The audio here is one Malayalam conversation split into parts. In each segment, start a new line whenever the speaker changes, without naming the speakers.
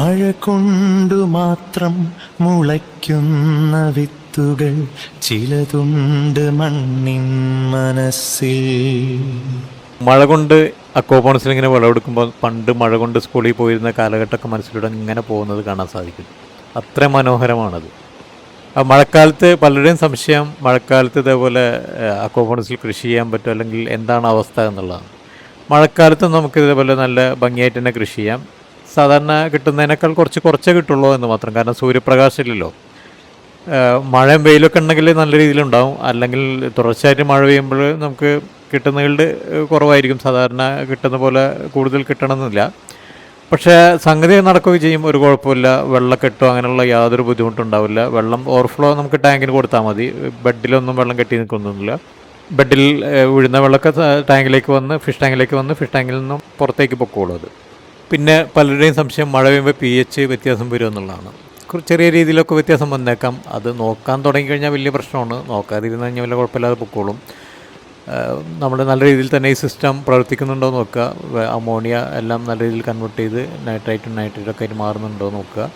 മഴ കൊണ്ടു മാത്രം മുളയ്ക്കുന്ന വിത്തുകൾ ചിലതുണ്ട് മണ്ണിൻ മനസ്സിൽ.
മഴ കൊണ്ട് അക്കോപോണസിൽ ഇങ്ങനെ വിളവെടുക്കുമ്പോൾ പണ്ട് മഴ കൊണ്ട് സ്കൂളിൽ പോയിരുന്ന കാലഘട്ടമൊക്കെ മനസ്സിലൂടെ ഇങ്ങനെ പോകുന്നത് കാണാൻ സാധിക്കും. അത്ര മനോഹരമാണത്. മഴക്കാലത്ത് പലരുടെയും സംശയം മഴക്കാലത്ത് ഇതേപോലെ അക്കോപോണസിൽ കൃഷി ചെയ്യാൻ പറ്റും അല്ലെങ്കിൽ എന്താണ് അവസ്ഥ എന്നുള്ളതാണ്. മഴക്കാലത്ത് നമുക്ക് ഇതേപോലെ നല്ല ഭംഗിയായിട്ട് തന്നെ കൃഷി ചെയ്യാം. സാധാരണ കിട്ടുന്നതിനേക്കാൾ കുറച്ച് കുറച്ചേ കിട്ടുള്ളൂ എന്ന് മാത്രം. കാരണം സൂര്യപ്രകാശം ഇല്ലല്ലോ ഏഹ് മഴയും വെയിലൊക്കെ ഉണ്ടെങ്കിൽ നല്ല രീതിയിലുണ്ടാവും. അല്ലെങ്കിൽ തുടർച്ചയായിട്ട് മഴ പെയ്യുമ്പോൾ നമുക്ക് കിട്ടുന്നതിൽ കുറവായിരിക്കും. സാധാരണ കിട്ടുന്ന പോലെ കൂടുതൽ കിട്ടണമെന്നില്ല. പക്ഷേ സംഗതി നടക്കുകയും ചെയ്യും. ഒരു കുഴപ്പമില്ല. വെള്ളക്കെട്ടോ അങ്ങനെയുള്ള യാതൊരു ബുദ്ധിമുട്ടും ഉണ്ടാവില്ല വെള്ളം ഓവർഫ്ലോ നമുക്ക് ടാങ്കിന് കൊടുത്താൽ മതി. ബെഡിലൊന്നും വെള്ളം കെട്ടി നിൽക്കുന്നൊന്നുമില്ല. ബെഡിൽ ഉഴുന്ന വെള്ളമൊക്കെ ടാങ്കിലേക്ക് വന്ന് ഫിഷ് ടാങ്കിലേക്ക് വന്ന് ഫിഷ് ടാങ്കിൽ നിന്നും പുറത്തേക്ക് പൊക്കോളൂ അത്. പിന്നെ പലരുടെയും സംശയം മഴ പെയ്യുമ്പോൾ പി എച്ച് വ്യത്യാസം വരും എന്നുള്ളതാണ്. ചെറിയ രീതിയിലൊക്കെ വ്യത്യാസം വന്നേക്കാം. അത് നോക്കാൻ തുടങ്ങിക്കഴിഞ്ഞാൽ വലിയ പ്രശ്നമാണ്. നോക്കാതിരുന്ന് കഴിഞ്ഞാൽ വലിയ കുഴപ്പമില്ലാതെ പൊക്കോളും. നമ്മൾ നല്ല രീതിയിൽ തന്നെ ഈ സിസ്റ്റം പ്രവർത്തിക്കുന്നുണ്ടോ നോക്കുക. അമോണിയ എല്ലാം നല്ല രീതിയിൽ കൺവേർട്ട് ചെയ്ത് നൈട്രൈറ്റും നൈട്രേറ്റൊക്കെ ആയിട്ട് മാറുന്നുണ്ടോ നോക്കുക.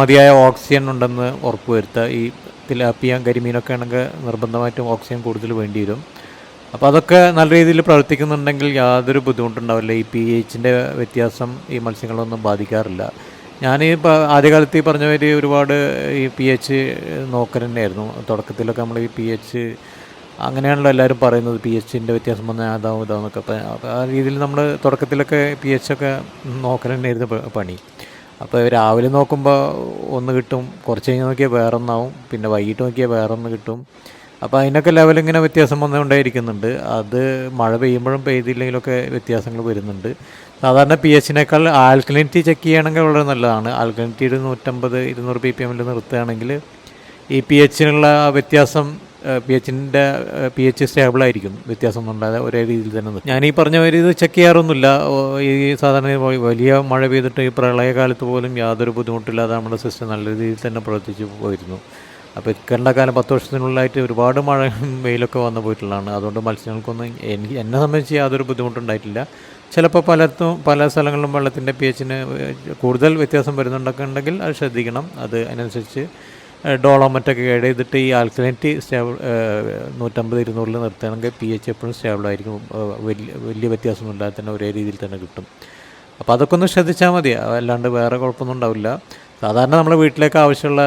മതിയായ ഓക്സിജൻ ഉണ്ടെന്ന് ഉറപ്പ് വരുത്തുക. ഈ തിലാപ്പിയ കരിമീനൊക്കെ ആണെങ്കിൽ നിർബന്ധമായിട്ടും ഓക്സിജൻ കൂടുതൽ വേണ്ടി വരും. അപ്പോൾ അതൊക്കെ നല്ല രീതിയിൽ പ്രവർത്തിക്കുന്നുണ്ടെങ്കിൽ യാതൊരു ബുദ്ധിമുട്ടുണ്ടാവില്ല. ഈ പി എച്ചിന്റെ വ്യത്യാസം ഈ മത്സ്യങ്ങളൊന്നും ബാധിക്കാറില്ല. ഞാൻ ഈ ആദ്യകാലത്ത് ഈ പറഞ്ഞ ഒരുപാട് ഈ പി എച്ച് നോക്കൽ തന്നെയായിരുന്നു തുടക്കത്തിലൊക്കെ നമ്മൾ ഈ പി എച്ച് അങ്ങനെയാണല്ലോ എല്ലാവരും പറയുന്നത്. പി എച്ചിന്റെ വ്യത്യാസം വന്നാൽ അതാവും ഇതാവുന്നൊക്കെ അപ്പം ആ രീതിയിൽ നമ്മൾ തുടക്കത്തിലൊക്കെ പി എച്ച് ഒക്കെ നോക്കൽ തന്നെയായിരുന്നു പണി. അപ്പോൾ രാവിലെ നോക്കുമ്പോൾ ഒന്ന് കിട്ടും കുറച്ച് കഴിഞ്ഞ് നോക്കിയാൽ വേറെ ഒന്നാവും പിന്നെ വൈകിട്ട് നോക്കിയാൽ വേറെ ഒന്ന് കിട്ടും. അപ്പോൾ അതിനൊക്കെ ലെവലിങ്ങനെ വ്യത്യാസം വന്നുകൊണ്ടേയിരിക്കുന്നുണ്ട്. അത് മഴ പെയ്യുമ്പോഴും പെയ്തില്ലെങ്കിലൊക്കെ വ്യത്യാസങ്ങൾ വരുന്നുണ്ട്. സാധാരണ പി എച്ചിനേക്കാൾ ആൽക്കലിനിറ്റി ചെക്ക് ചെയ്യണമെങ്കിൽ വളരെ നല്ലതാണ്. ആൽക്കലിനിറ്റി ഒരു നൂറ്റമ്പത് ഇരുന്നൂറ് പി പി എമ്മിൽ നിർത്തുകയാണെങ്കിൽ ഈ പി എച്ചിനുള്ള വ്യത്യാസം പി എച്ചിന്റെ പി എച്ച് സ്റ്റേബിളായിരിക്കും വ്യത്യാസം ഉണ്ടാകാതെ ഒരേ രീതിയിൽ തന്നെ. ഞാൻ ഈ പറഞ്ഞ ഒരു ഇത് ചെക്ക് ചെയ്യാറൊന്നുമില്ല. ഈ സാധാരണ വലിയ മഴ പെയ്തിട്ട് ഈ പ്രളയകാലത്ത് പോലും യാതൊരു ബുദ്ധിമുട്ടില്ലാതെ നമ്മുടെ സിസ്റ്റം നല്ല രീതിയിൽ തന്നെ പ്രവർത്തിച്ചു പോയിരുന്നു. അപ്പോൾ ഇക്കണ്ട കാലം പത്ത് വർഷത്തിനുള്ളിലായിട്ട് ഒരുപാട് മഴ വെയിലൊക്കെ വന്നു പോയിട്ടുള്ളതാണ്. അതുകൊണ്ട് മത്സ്യങ്ങൾക്കൊന്നും എനിക്ക് എന്നെ സംബന്ധിച്ച് യാതൊരു ബുദ്ധിമുട്ടുണ്ടായിട്ടില്ല. ചിലപ്പോൾ പലത്തും പല സ്ഥലങ്ങളിലും വെള്ളത്തിന്റെ പി എച്ചിന് കൂടുതൽ വ്യത്യാസം വരുന്നുണ്ടൊക്കെ ഉണ്ടെങ്കിൽ അത് ശ്രദ്ധിക്കണം. അത് അതിനനുസരിച്ച് ഡോളോമറ്റൊക്കെ ഗൈഡ് ചെയ്തിട്ട് ഈ ആൽക്കലിനിറ്റി സ്റ്റേബിൾ നൂറ്റമ്പത് ഇരുന്നൂറിൽ നിർത്തുകയാണെങ്കിൽ പി എച്ച് എപ്പോഴും സ്റ്റേബിളായിരിക്കും വലിയ വലിയ വലിയ വ്യത്യാസമൊന്നുമില്ലാതെ തന്നെ ഒരേ രീതിയിൽ തന്നെ കിട്ടും. അപ്പോൾ അതൊക്കെ ഒന്ന് ശ്രദ്ധിച്ചാൽ മതി. അല്ലാണ്ട് വേറെ കുഴപ്പമൊന്നും ഉണ്ടാവില്ല. സാധാരണ നമ്മുടെ വീട്ടിലേക്ക് ആവശ്യമുള്ള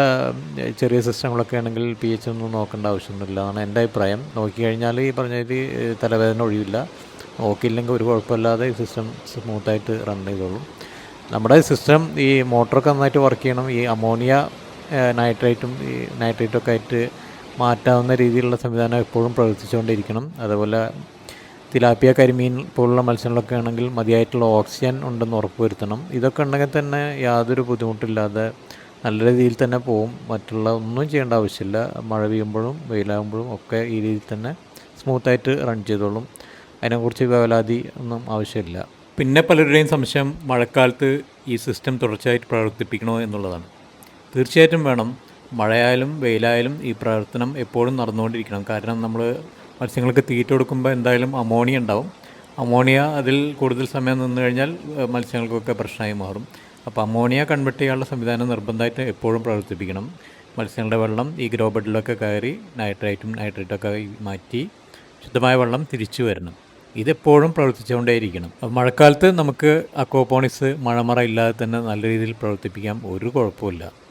ചെറിയ സിസ്റ്റങ്ങളൊക്കെ ആണെങ്കിൽ പി എച്ച് ഒന്നും നോക്കേണ്ട ആവശ്യമൊന്നുമില്ല. എന്നാണ് എന്റെ അഭിപ്രായം. നോക്കിക്കഴിഞ്ഞാൽ ഈ പറഞ്ഞ തലവേദന ഒഴിവില്ല. നോക്കിയില്ലെങ്കിൽ ഒരു കുഴപ്പമില്ലാതെ ഈ സിസ്റ്റം സ്മൂത്തായിട്ട് റൺ ചെയ്തോളും. നമ്മുടെ സിസ്റ്റം ഈ മോട്ടറൊക്കെ നന്നായിട്ട് വർക്ക് ചെയ്യണം. ഈ അമോണിയ നൈട്രേറ്റും ഈ നൈട്രേറ്റൊക്കെ ആയിട്ട് മാറ്റാവുന്ന രീതിയിലുള്ള സംവിധാനം എപ്പോഴും പ്രവർത്തിച്ചുകൊണ്ടിരിക്കണം. അതുപോലെ തിലാപ്പിയ കരിമീൻ പോലുള്ള മത്സ്യങ്ങളൊക്കെ ആണെങ്കിൽ മതിയായിട്ടുള്ള ഓക്സിജൻ ഉണ്ടെന്ന് ഉറപ്പുവരുത്തണം. ഇതൊക്കെ ഉണ്ടെങ്കിൽ തന്നെ യാതൊരു ബുദ്ധിമുട്ടില്ലാതെ നല്ല രീതിയിൽ തന്നെ പോവും. മറ്റുള്ള ഒന്നും ചെയ്യേണ്ട ആവശ്യമില്ല. മഴ പെയ്യുമ്പോഴും വെയിലാകുമ്പോഴും ഒക്കെ ഈ രീതിയിൽ തന്നെ സ്മൂത്തായിട്ട് റൺ ചെയ്തോളും. അതിനെക്കുറിച്ച് വേവലാതി ഒന്നും ആവശ്യമില്ല. പിന്നെ പലരുടെയും സംശയം മഴക്കാലത്ത് ഈ സിസ്റ്റം തുടർച്ചയായിട്ട് പ്രവർത്തിപ്പിക്കണോ എന്നുള്ളതാണ്. തീർച്ചയായിട്ടും വേണം. മഴയായാലും വെയിലായാലും ഈ പ്രവർത്തനം എപ്പോഴും നടന്നുകൊണ്ടിരിക്കണം. കാരണം നമ്മൾ മത്സ്യങ്ങൾക്ക് തീറ്റ കൊടുക്കുമ്പോൾ എന്തായാലും അമോണിയ ഉണ്ടാവും. അമോണിയ അതിൽ കൂടുതൽ സമയം നിന്ന് കഴിഞ്ഞാൽ മത്സ്യങ്ങൾക്കൊക്കെ പ്രശ്നമായി മാറും. അപ്പോൾ അമോണിയ കൺവെർട്ട് ചെയ്യാനുള്ള സംവിധാനം നിർബന്ധമായിട്ട് എപ്പോഴും പ്രവർത്തിപ്പിക്കണം. മത്സ്യങ്ങളുടെ വെള്ളം ഈ ഗ്രോ ബെഡിലൊക്കെ കയറി നൈട്രേറ്റും നൈട്രേറ്റൊക്കെ മാറ്റി ശുദ്ധമായ വെള്ളം തിരിച്ചു വരണം. ഇതെപ്പോഴും പ്രവർത്തിച്ചുകൊണ്ടേയിരിക്കണം. മഴക്കാലത്ത് നമുക്ക് അക്വോപോണിക്സ് മഴമറ ഇല്ലാതെ തന്നെ നല്ല രീതിയിൽ പ്രവർത്തിപ്പിക്കാം. ഒരു കുഴപ്പമില്ല